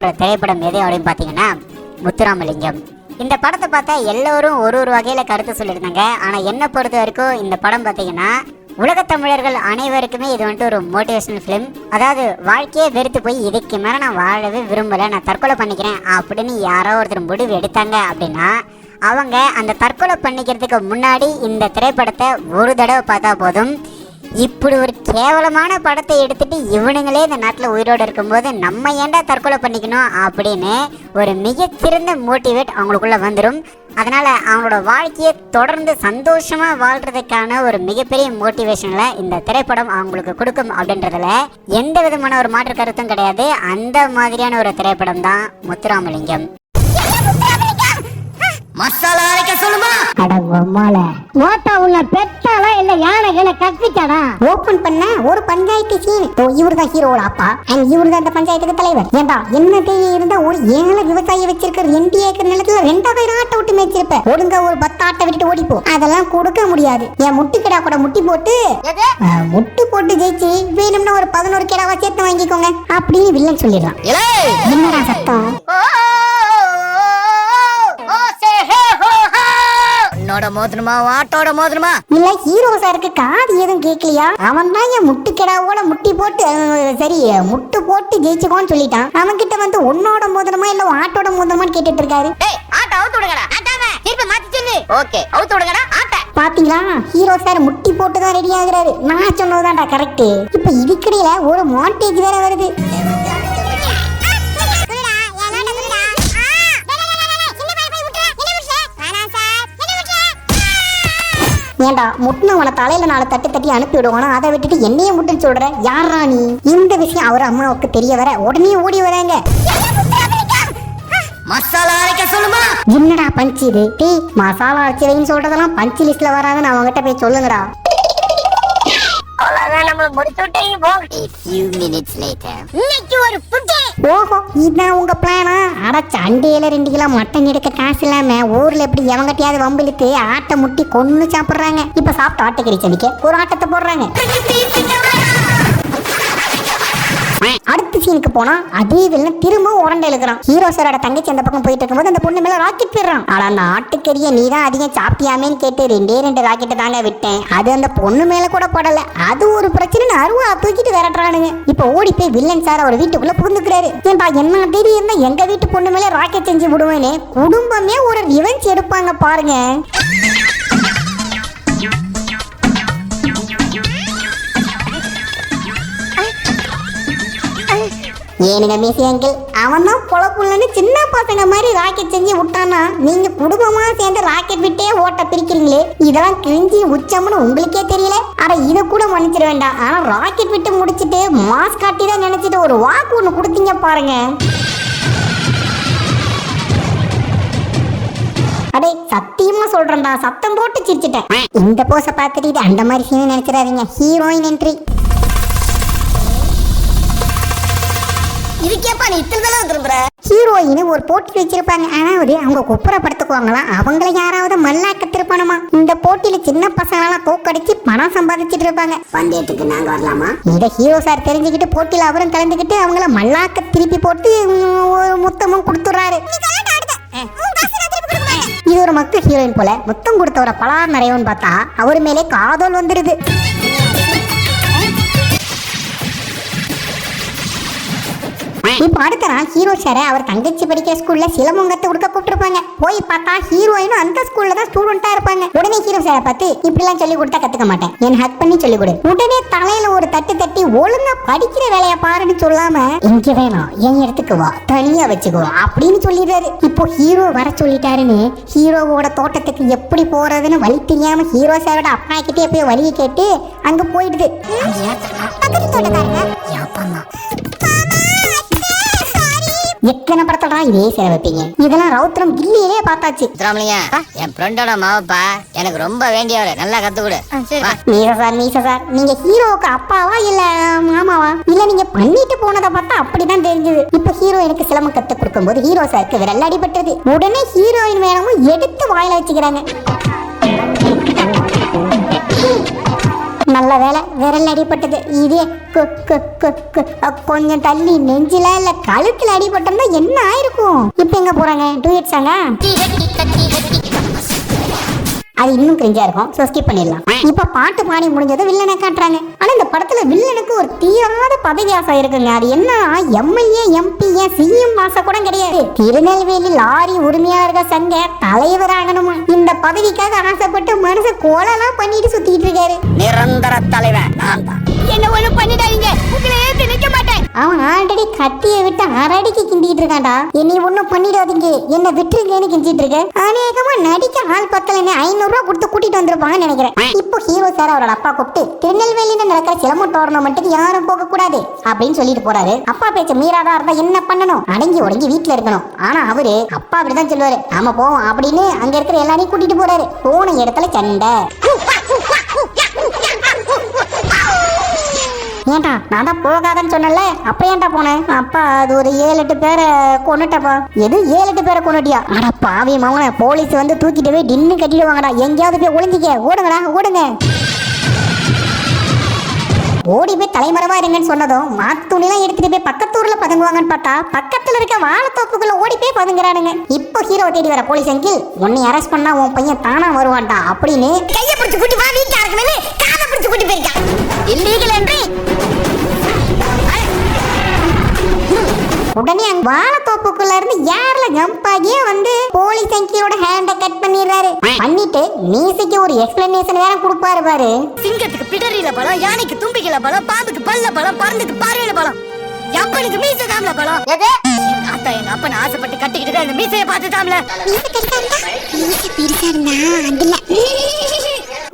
ஒரு திரைப்படம் எது அப்படின்னு பார்த்தீங்கன்னா முத்துராமலிங்கம். இந்த படத்தை பார்த்தா எல்லோரும் ஒரு ஒரு வகையில் கருத்து சொல்லியிருந்தாங்க. ஆனால் என்னை பொறுத்த வரைக்கும் இந்த படம் பார்த்தீங்கன்னா உலகத் தமிழர்கள் அனைவருக்குமே இது வந்துட்டு ஒரு மோட்டிவேஷனல் ஃபிலிம் அதாவது வாழ்க்கையே வெறுத்து போய் இதுக்கு மேலே நான் வாழவே விரும்பலை நான் தற்கொலை பண்ணிக்கிறேன் அப்படின்னு யாரோ ஒருத்தர் முடிவு எடுத்தாங்க அப்படின்னா அவங்க அந்த தற்கொலை பண்ணிக்கிறதுக்கு முன்னாடி இந்த திரைப்படத்தை ஒரு தடவை பார்த்தா போதும். இப்படி ஒரு கேவலமான படத்தை எடுத்துட்டு இவனுங்களே இந்த நாட்டில் உயிரோடு இருக்கும்போது நம்ம ஏன்டா தற்கொலை பண்ணிக்கணும் அப்படின்னு ஒரு மிகச்சிறந்த மோட்டிவேட் அவங்களுக்குள்ளே வந்துடும் அதனால் அவங்களோட வாழ்க்கையை தொடர்ந்து சந்தோஷமாக வாழ்கிறதுக்கான ஒரு மிகப்பெரிய மோட்டிவேஷனில் இந்த திரைப்படம் அவங்களுக்கு கொடுக்கும் அப்படின்றதுல எந்த விதமான ஒரு மாற்று கருத்தும் கிடையாது. அந்த மாதிரியான ஒரு திரைப்படம் தான் முத்துராமலிங்கம். மசாலா அட உம்மால ஓட்டா உள்ள பெட்டாலா இல்ல யானை கீழே கத்திச்சாடா? ஓபன் பண்ண ஒரு பஞ்சாயத்து சீன் ஓ இவரு தான் ஹீரோட அப்பா அண்ட் இவரு தான் அந்த பஞ்சாயத்துக்கு தலைவர். ஏண்டா என்ன தேவை இருந்தா ஒரு ஏழை விவசாயி வச்சிருக்க ரெண்டு ஏக்கர் நிலத்துல ரெண்டாயிரம் ஆட்டை விட்டு மேய்ச்சிருப்ப. ஒழுங்கா ஒரு பத்து ஆட்டை விட்டுட்டு ஓடிப்போ. அதெல்லாம் கொடுக்க முடியாது. என் முட்டுக்கிடா கூட முட்டி போட்டு முட்டு போட்டு ஜெயிச்சு வேணும்னா ஒரு பதினோரு கிடாவா சேர்த்து வாங்கிக்கோங்க. அப்படின்னு வில்லன் சொல்லிடுறான். இலே என்னடா சத்தம்? உன்னோட மோதணுமா வாட்டோட மோதணுமா இல்ல ஹீரோ சாருக்கு காது எதுவும் கேட்கலையா? அவன் தான் என் முட்டு கிடாவோட முட்டி போட்டு சரி முட்டு போட்டு ஜெயிச்சுக்கோன்னு சொல்லிட்டான். அவன் கிட்ட வந்து உன்னோட மோதிரமா இல்ல ஆட்டோட மோதிரமான்னு கேட்டுட்டு இருக்காரு. ஆட்ட அவுத்து விடுங்கடா. ஆட்டாம திருப்பி மாத்தி சொல்லு. ஓகே அவுத்து விடுங்கடா ஆட்ட. பாத்தீங்களா? ஹீரோ சார் முட்டி போட்டு தான் ரெடி ஆகுறாரு. நான் சொன்னதுதான்டா கரெக்ட் இப்ப இதுக்கிடையில ஒரு மாண்டேஜ் வேற வருது. ஏண்டா முட்டினவனை தலையில நாலு தட்டு தட்டி அனுப்பி விடுவானா அதை விட்டுட்டு என்னைய முட்டுன்னு சொல்ற? யாரா நீ? இந்த விஷயம் அவர் அம்மாவுக்கு தெரிய வர உடனே ஓடி வராங்க. மசாலா அரைக்க சொல்லுமா? என்னடா பஞ்சு இது? டேய் மசாலா அரைச்சி வைன்னு சொல்றதெல்லாம் பஞ்சு லிஸ்ட்ல வராதுன்னு அவங்ககிட்ட போய் சொல்லுங்கடா. A few minutes later. ஓஹோ. இதான் உங்க பிளானா அட சண்டையில ரெண்டு கிலோ மட்டன் எடுக்க காசு இல்லாம ஊர்ல எப்படி எவங்கிட்டயாவது வம்பிழுத்து ஆட்டை முட்டி கொன்னு சாப்பிடுறாங்க. இப்ப சாப்பிட்டு ஆட்டுக்கறி சமைக்க ஒரு ஆட்டத்தை போடுறாங்க. அடுத்த சீனுக்கு போனா அதே வில்லன் திரும்ப உரண்டை எழுக்கிறான் ஹீரோ சாரோட தங்கச்சி அந்த பக்கம் போயிட்டு இருக்கும்போது அந்த பொண்ணு மேல ராக்கெட் போயிடுறான் ஆனா அந்த ஆட்டுக்கறிய நீ தான் அதிகம் சாப்பிட்டியாமேன்னு கேட்டு ரெண்டே ரெண்டு ராக்கெட்டை தாங்க விட்டேன். அது அந்த பொண்ணு மேல கூட படல. அது ஒரு பிரச்சனை அருவா தூக்கிட்டு விரட்டுறானுங்க. இப்ப ஓடி போய் வில்லன் சார் அவர் வீட்டுக்குள்ள புகுந்துக்கிறாரு. ஏன்பா என்ன தேடி இருந்தா எங்க வீட்டு பொண்ணு மேல ராக்கெட் செஞ்சு விடுவேன்னு குடும்பமே ஒரு ரிவெஞ்ச் எடுப்பாங்க பாருங்க. ஏனுங்க மிஸ் அங்கிள். அவன் தான் பொழப்புள்ளன்னு சின்ன பசங்க மாதிரி ராக்கெட் செஞ்சு விட்டானா நீங்க குடும்பமா சேர்ந்து ராக்கெட் விட்டே ஓட்ட பிரிக்கிறீங்களே? இதெல்லாம் கிழிஞ்சி உச்சம்னு உங்களுக்கே தெரியல. அட இதை கூட மன்னிச்சிட வேண்டாம். ஆனா ராக்கெட் விட்டு முடிச்சிட்டு மாஸ் காட்டி தான் நினைச்சிட்டு ஒரு வாக்கு ஒன்று கொடுத்தீங்க பாருங்க. அடே சத்தியமா சொல்றேன்டா. சத்தம் போட்டு சிரிச்சிட்டேன். இந்த போஸை பார்த்துட்டு இது அந்த மாதிரி சீன் நினைச்சிடாதீங்க. ஹீரோயின் என்ட்ரி இதுக்கேப்பா நீ இத்தனை தடவை திரும்புற? ஹீரோயின் ஒரு போட்டி வச்சிருப்பாங்க. அதாவது அவங்க குப்புறப்படுத்துக்குவாங்களாம். அவங்கள யாராவது மல்லாக்க திருப்பணுமா இந்த போட்டியில சின்ன பசங்களெல்லாம் தோக்கடிச்சு பணம் சம்பாதிச்சிட்டு இருப்பாங்க. பந்தயத்துக்கு நாங்க வரலாமா? இத ஹீரோ சார் தெரிஞ்சுக்கிட்டு போட்டியில அவரும் கலந்துக்கிட்டு அவங்கள மல்லாக்க திருப்பி போட்டு ஒரு முத்தமும் கொடுத்துறாரு இது ஒரு மக்கு ஹீரோயின் போல. முத்தம் கொடுத்தவரை பலார் நிறையவன் பார்த்தா அவர் மேலே காதல் வந்துருது. இப்ப அடுத்த நாள் ஹீரோ சாரை அவர் தங்கச்சி படிக்கிற ஸ்கூல்ல சிலம்பங்கத்தை கொடுக்க கூப்பிட்டுருப்பாங்க. போய் பார்த்தா ஹீரோயினும் அந்த ஸ்கூல்ல தான் ஸ்டூடெண்டா இருப்பாங்க. உடனே ஹீரோ சாரை பார்த்து இப்படி எல்லாம் சொல்லி கொடுத்தா கத்துக்க மாட்டேன். என் ஹக் பண்ணி சொல்லி கொடு. உடனே தலையில ஒரு தட்டு தட்டி ஒழுங்கா படிக்கிற வேலைய பாருன்னு சொல்லாம இங்க வேணாம். என் இடத்துக்கு வா. தனியா வச்சுக்கோ. அப்படின்னு சொல்லிடுறாரு. இப்போ ஹீரோ வர சொல்லிட்டாருன்னு ஹீரோவோட தோட்டத்துக்கு எப்படி போறதுன்னு வழி தெரியாம ஹீரோ சாரோட அப்பா கிட்டே போய் வழியை கேட்டு அங்க போயிடுது. பக்கத்து தோட்டக்காரங்க? எத்தனை படத்தடா இதே சேர வைப்பீங்க? இதெல்லாம் ரவுத்திரம் கில்லியிலே பார்த்தாச்சு. முத்துராமலிங்க என் ஃப்ரெண்டோட மாவப்பா எனக்கு ரொம்ப வேண்டியவர் நல்லா கத்து கொடு வா. மீச சார் மீச சார். நீங்க ஹீரோவுக்கு அப்பாவா இல்ல மாமாவா? இல்ல நீங்க பண்ணிட்டு போனதை பார்த்தா அப்படிதான் தெரிஞ்சது. இப்ப ஹீரோ எனக்கு சிலம்பம் கத்து கொடுக்கும்போது ஹீரோ சாருக்கு விரல் அடிபட்டது உடனே ஹீரோயின் வேணமும் எடுத்து வாயில வச்சுக்கிறாங்க. நல்ல வேலை விரல் அடிபட்டது. இதே கு- கு- கு- கு- கொஞ்சம் தள்ளி நெஞ்சில இல்ல கழுத்துல அடிபட்டோம்னா என்ன ஆயிருக்கும்? இப்ப எங்க போறாங்க? டூ இட்ஸாங்க அது இன்னும் கிரிஞ்சா இருக்கும். சோ ஸ்கிப் பண்ணிடலாம். இப்ப பாட்டு பாடி முடிஞ்சதும் வில்லனை காட்டுறாங்க. ஆனா இந்த படத்துல வில்லனுக்கு ஒரு தீராத பதவி ஆசை இருக்குங்க. அது என்ன? எம்எல்ஏ ஏன் சிஎம் ஆசை கூட கிடையாது. திருநெல்வேலி லாரி உரிமையாளர்கள் சங்க தலைவர் ஆகணுமா? இந்த பதவிக்காக ஆசைப்பட்டு மனசை கோலெல்லாம் பண்ணிட்டு சுத்திட்டு இருக்காரு. நிரந்தர தலைவன். தான். என்ன ஒண்ணு பண்ணிடாதீங்க. அவன் ஆல்ரெடி கத்தியை விட்டு அரடிக்கு கிண்டிட்டு இருக்கான்டா. என்னை ஒண்ணும் பண்ணிடாதீங்க. என்ன விட்டுருங்கன்னு கிஞ்சிட்டு இருக்க அநேகமா நடிக்க ஆள் பத்தலன்னு ஐநூறு ரூபா கொடுத்து கூட்டிட்டு வந்திருப்பாங்கன்னு நினைக்கிறேன். இப்போ ஹீரோ சார் அவரோட அப்பா கூப்பிட்டு திருநெல்வேலியில நடக்கிற சிலம்பம் டோர்னமெண்ட்டுக்கு யாரும் போக கூடாது அப்படின்னு சொல்லிட்டு போறாரு. அப்பா பேச்ச மீறாதா இருந்தா என்ன பண்ணணும்? அடங்கி உடங்கி வீட்டுல இருக்கணும். ஆனா அவரு அப்பா அப்படிதான் சொல்லுவாரு. நாம போவோம் அப்படின்னு அங்க இருக்கிற எல்லாரையும் கூட்டிட்டு போறாரு. போன இடத்துல சண்டை. ஏன்டா நான் தான் போகாதன்னு சொன்னல அப்ப ஏன்டா போனேன் அப்பா அது ஒரு ஏழு எட்டு பேரை கொண்டுட்டப்பா எது? ஏழு எட்டு பேரை கொண்டுட்டியா ஆனா பாவி மவன போலீஸ் வந்து தூக்கிட்டு போய் டின்னு கட்டிடுவாங்கடா. எங்கேயாவது போய் ஒளிஞ்சிக்க. ஓடுங்கடா ஓடுங்க. ஓடி போய் தலைமறைவா இருங்கன்னு சொன்னதும் மாத்துணிலாம் எடுத்துட்டு போய் பக்கத்தூர்ல பதுங்குவாங்கன்னு பார்த்தா பக்கத்துல இருக்க வாழத்தோப்புக்குள்ள ஓடி போய் பதுங்குறானுங்க. இப்போ ஹீரோ தேடி வர போலீஸ் அங்கிள் உன்னை அரெஸ்ட் பண்ணா உன் பையன் தானா வருவான்டா அப்படின்னு கையை பிடிச்சு கூட்டி வா வீட்டுல இருக்கணும்னு காதை பிடிச்சு கூட்டி போயிருக்கான். இல்லீகல் என்று உடனே அங்க வாழைத்தோப்புக்குள்ள இருந்து யார்ல ஜம்ப் ஆகியே வந்து போலீஸ் அங்கிளோட ஹேண்ட கட் பண்ணிடுறாரு. பண்ணிட்டு மீசைக்கு ஒரு எக்ஸ்பிளனேஷன் வேற கொடுப்பாரு பாரு. சிங்கத்துக்கு பிடரியில பலம் யானைக்கு தும்பிக்கையில பலம் பாம்புக்கு பல்ல பலம் பறந்துக்கு பார்வையில பலம் எப்பனுக்கு மீசை தாம்ல பலம் அத்தா எங்க அப்பன் ஆசைப்பட்டு கட்டிக்கிட்டு இந்த மீசையை பார்த்து தாம்ல.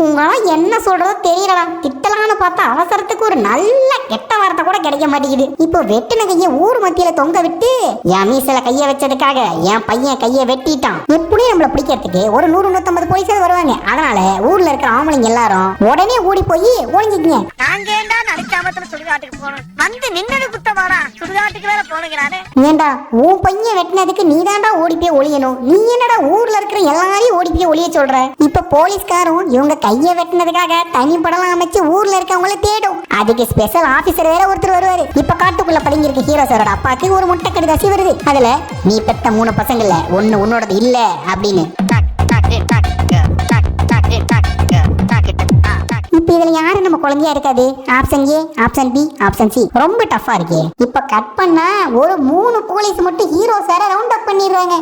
உங்களாம் என்ன சொல்றதோ தெரியலடா. திட்டலாம்னு பார்த்தா அவசரத்துக்கு ஒரு நல்ல கெட்ட கிடைக்க மாட்டேங்குது. இப்போ வெட்டின கைய ஊர் மத்தியில தொங்க விட்டு என் மீசல கைய வச்சதுக்காக என் பையன் கைய வெட்டிட்டான். எப்படியும் நம்மள பிடிக்கிறதுக்கு ஒரு நூறு நூத்தம்பது போலீஸாவது வருவாங்க. அதனால ஊர்ல இருக்கிற ஆம்பளைங்க எல்லாரும் உடனே ஓடி போய் ஒளிஞ்சுக்குங்க. நாங்க ஏண்டா நடிக்காமத்துல சுடுகாட்டுக்கு போனோம் வந்து நின்னது குத்தமாடா. சுடுகாட்டுக்கு வேற போனுங்கிறானே ஏண்டா உன் பையன் வெட்டினதுக்கு நீ தாண்டா ஓடி போய் ஒளியணும்? நீ என்னடா ஊர்ல இருக்கிற எல்லாரையும் ஓடி போய் ஒளிய சொல்ற? இப்ப போலீஸ்காரும் இவங்க கைய வெட்டினதுக்காக தனி படம் அமைச்சு ஊர்ல இருக்கவங்கள தேடும். அதுக்கு ஸ்பெஷல் ஆபீசர் வேற ஒருத்தர் வருவாரு. வருவாரு. இப்ப காட்டுக்குள்ள பதுங்கி இருக்க ஹீரோ சாரோட அப்பாக்கு ஒரு முட்டை கடிதாசி வருது. அதுல நீ பெத்த மூணு பசங்கள்ல ஒன்னு உன்னோடது இல்ல அப்படின்னு. இப்ப இதுல யாரு நம்ம குழந்தையா இருக்காது? Option A option B option C ரொம்ப டஃபா இருக்கே. இப்ப கட் பண்ணா ஒரு மூணு போலீஸ் மட்டும் ஹீரோ சார ரவுண்ட் அப் பண்ணிடுறாங்க.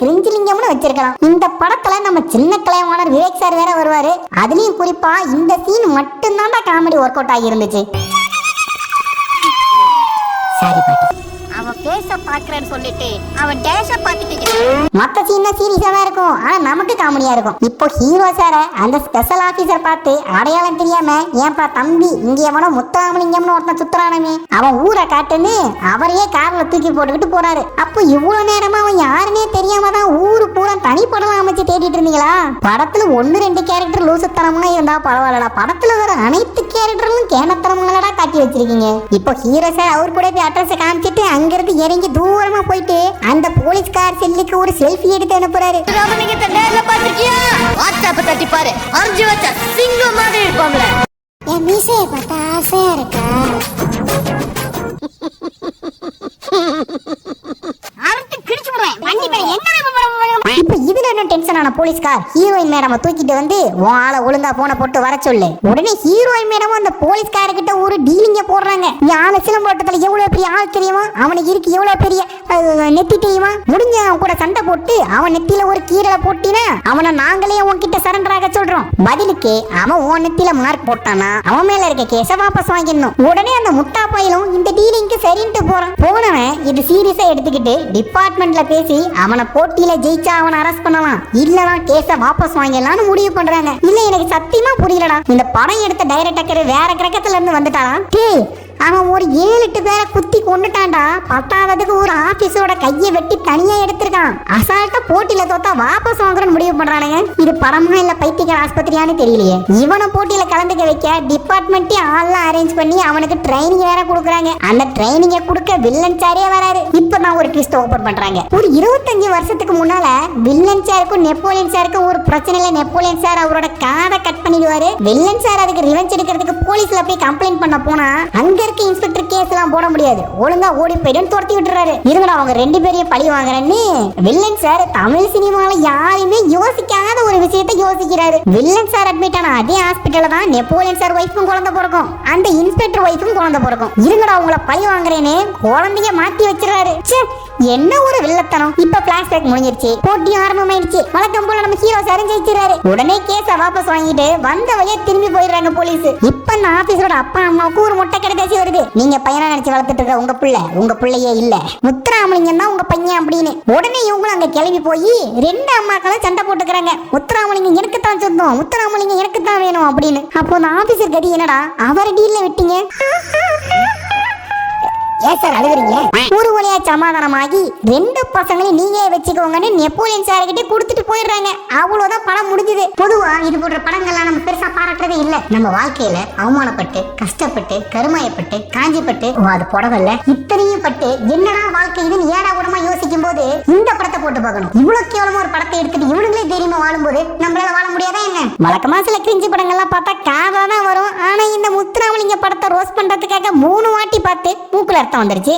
கிரிஞ்சிலிங்கம்னு வச்சிருக்கலாம். இந்த படத்துல நம்ம சின்ன கலைவாணர் விவேக் சார் வேற வருவாரு. அதுலயும் குறிப்பா இந்த சீன் மட்டும்தான்டா காமெடி ஒர்க் அவுட் ஆகி இருந்துச்சு. சாரி பாட்டி அவன் பேச பாக்குறேன்னு சொல்லிட்டு அவன் டேஷ பாத்துட்டு மத்த சீன்ல சீரியஸா தான் இருக்கும். ஆனா நமக்கு காமெடியா இருக்கும். இப்போ ஹீரோ சார அந்த ஸ்பெஷல் ஆபீசர் பார்த்து அடையாளம் தெரியாம ஏன்பா தம்பி இங்க எவனோ முத்தாமலிங்கம்னு ஒருத்தன் சுத்துறானமே. அவன் ஊரை காட்டுன்னு அவரையே கார்ல தூக்கி போட்டுக்கிட்டு போறாரு. அப்போ இவ்வளவு நேரமா அவன் யாருன்னே தெரியாம தான் ஊரு பூரா தனிப்படம் அமைச்சு தேடிட்டு இருந்தீங்களா? படத்துல ஒன்னு ரெண்டு கேரக்டர் லூசுத்தனமா இருந்தா பரவாயில்லடா. படத்துல வர அனைத்து கேரக்டர்களும் கேனத்தனமாடா காட்டி வச்சிருக்கீங்க? இப்போ ஹீரோ சார் அவர் கூட போய் அட்ரஸ் காமிச்சிட்டு அங்கிருந்து இறங்கி தூரமா போயிட்டு அந்த போலீஸ்கார் செல்லுக்கு ஒரு செல்ஃபி எடுத்து அனுப்புறாரு. வாட்ஸ்அப் தட்டி பாரு. வச்ச சிங்கம் மாதிரி இருப்பாங்களே என் மீசையை பார்த்தா ஆசையா இருக்கா? போன போலீஸ்கார். ஹீரோயின் மேடம் தூக்கிட்டு வந்து உன் ஆளை ஒழுங்கா போன போட்டு வர சொல்லு. உடனே ஹீரோயின் மேடமும் அந்த போலீஸ்கார கிட்ட ஒரு டீலிங்க போடுறாங்க. நீ ஆளு சிலம்போட்டத்துல எவ்வளவு பெரிய ஆள் தெரியுமா? அவனுக்கு இருக்கு எவ்வளவு பெரிய நெத்தி தெரியுமா? முடிஞ்ச அவன் கூட சண்டை போட்டு அவன் நெத்தியில ஒரு கீரலை போட்டினா அவனை நாங்களே உன்கிட்ட சரண்டர் ஆக சொல்றோம். பதிலுக்கு அவன் உன் நெத்தியில மார்க் போட்டானா? அவன் மேல இருக்க கேச வாபஸ் வாங்கிடணும். உடனே அந்த முட்டா பையலும் இந்த டீலிங்க்கு சரின்ட்டு போறான். போனவன் இது சீரியஸா எடுத்துக்கிட்டு டிபார்ட்மெண்ட்ல பேசி அவனை போட்டியில ஜெயிச்சா அவனை அரெஸ்ட் பண்ணலாம். இல்லனா கேஸ வாபஸ் வாங்கிடலாம்னு முடிவு பண்றாங்க. இல்ல எனக்கு சத்தியமா புரியலடா. இந்த படம் எடுத்த டைரக்டர் வேற கிரகத்துல இருந்து வந்துட்டாரா டேய் அவன் ஒரு ஏழு எட்டு பேரை குத்தி கொண்டுட்டான்டா பத்தாவதுக்கு ஒரு ஆபீஸோட கையை வெட்டி தனியா எடுத்திருக்கான். அசால்ட்டா போட்டியில தோத்தா வாபஸ் வாங்குறன்னு முடிவு பண்றானுங்க. இது படமா இல்ல பைத்தியக்கார ஆஸ்பத்திரியான்னு தெரியலையே. இவனை போட்டியில கலந்துக்க வைக்க டிபார்ட்மெண்ட்டே ஆள்லாம் அரேஞ்ச் பண்ணி அவனுக்கு ட்ரைனிங் வேற கொடுக்குறாங்க. அந்த ட்ரைனிங்க கொடுக்க வில்லன் சாரே வராரு. இப்ப நான் ஒரு ட்விஸ்ட் ஓபன் பண்றாங்க. ஒரு இருபத்தஞ்சு வருஷத்துக்கு முன்னால வில்லன் சாருக்கும் நெப்போலியன் சாருக்கும் ஒரு பிரச்சனை இல்ல. நெப்போலியன் சார் அவரோட காதை கட் பண்ணிடுவாரு. வில்லன் சார் அதுக்கு ரிவெஞ்ச் எடுக்கிறதுக்கு போலீஸ்ல போய் கம்ப்ளைண்ட் பண்ண போனா அங்க பேருக்கு இன்ஸ்பெக்டர் கேஸ் எல்லாம் போட முடியாது. ஒழுங்கா ஓடி போயிடும் துரத்தி விட்டுறாரு. இருங்கடா அவங்க ரெண்டு பேரையும் பழி வாங்குறேன்னு. வில்லன் சார் தமிழ் சினிமால யாருமே யோசிக்காத ஒரு விஷயத்த யோசிக்கிறாரு. வில்லன் சார் அட்மிட் ஆன அதே ஹாஸ்பிட்டல்ல தான் நெப்போலியன் சார் ஒய்ஃபும் குழந்தை பிறக்கும். அந்த இன்ஸ்பெக்டர் ஒய்ஃபும் குழந்தை பிறக்கும். இருங்கடா அவங்கள பழி வாங்குறேன்னு குழந்தைய மாத்தி வச்சிடறாரு. என்ன ஒரு வில்லத்தனம். இப்ப பிளாஷ்பேக் முடிஞ்சிருச்சு. போட்டியும் ஆரம்பமாயிடுச்சு. வழக்கம் போல நம்ம ஹீரோ சாரும் ஜெயிச்சிராரு உடனே கேஸ வாபஸ் வாங்கிட்டு வந்த வழியா திரும்பி போயிடுறாங்க போலீஸ் இப்ப இந்த ஆபீஸரோட அப்பா அம்மாவுக்கு ஒரு முட்டை கிடைக்காச்சு வருது. நீங்க பையனா நினைச்சு வளர்த்துட்டு இருக்க உங்க பிள்ளை. உங்க பிள்ளையே இல்ல. முத்துராமலிங்கம் தான் உங்க பையன் அப்படின்னு. உடனே இவங்களும் அங்க கிளம்பி போய் ரெண்டு அம்மாக்களும் சண்டை போட்டுக்கிறாங்க. முத்துராமலிங்கம் எனக்கு தான் சொந்தம். முத்துராமலிங்கம் எனக்கு தான் வேணும் அப்படின்னு. அப்போ அந்த ஆபீசர் கதி என்னடா? அவர் டீல்ல விட்டீங்க? ஏன் சார் அழுகுறீங்க? ஒரு வழியா சமாதானமாகி ரெண்டு பசங்களையும் நீங்க வச்சுக்கோங்கன்னு நெப்போலியன் சார் கிட்ட கொடுத்துட்டு போயிடுறாங்க. அவ்வளவுதான் படம் முடிஞ்சது. பொதுவா இது போன்ற படங்கள்லாம் நம்ம பெருசா பாராட்டுறதே இல்ல. நம்ம வாழ்க்கையில அவமானப்பட்டு கஷ்டப்பட்டு கருமாயப்பட்டு காஞ்சிப்பட்டு அது புடவல்ல இத்தனையும் பட்டு என்னடா வாழ்க்கை இதுன்னு ஏடா கூடமா யோசிக்கும் போது இந்த படத்தை போட்டு பார்க்கணும். இவ்வளவு கேவலமா ஒரு படத்தை எடுத்துட்டு இவனுங்களே தைரியமா வாழும்போது நம்மளால வாழ முடியாதா என்ன? வழக்கமா சில கிரிஞ்சி படங்கள்லாம் பார்த்தா காதா தான் வரும். ஆனா இந்த முத்துராமலிங்க படத்தை ரோஸ் பண்றதுக்காக மூணு வாட்டி பார்த்து மூக்குல அர்த்தம் வந்துருச்சு.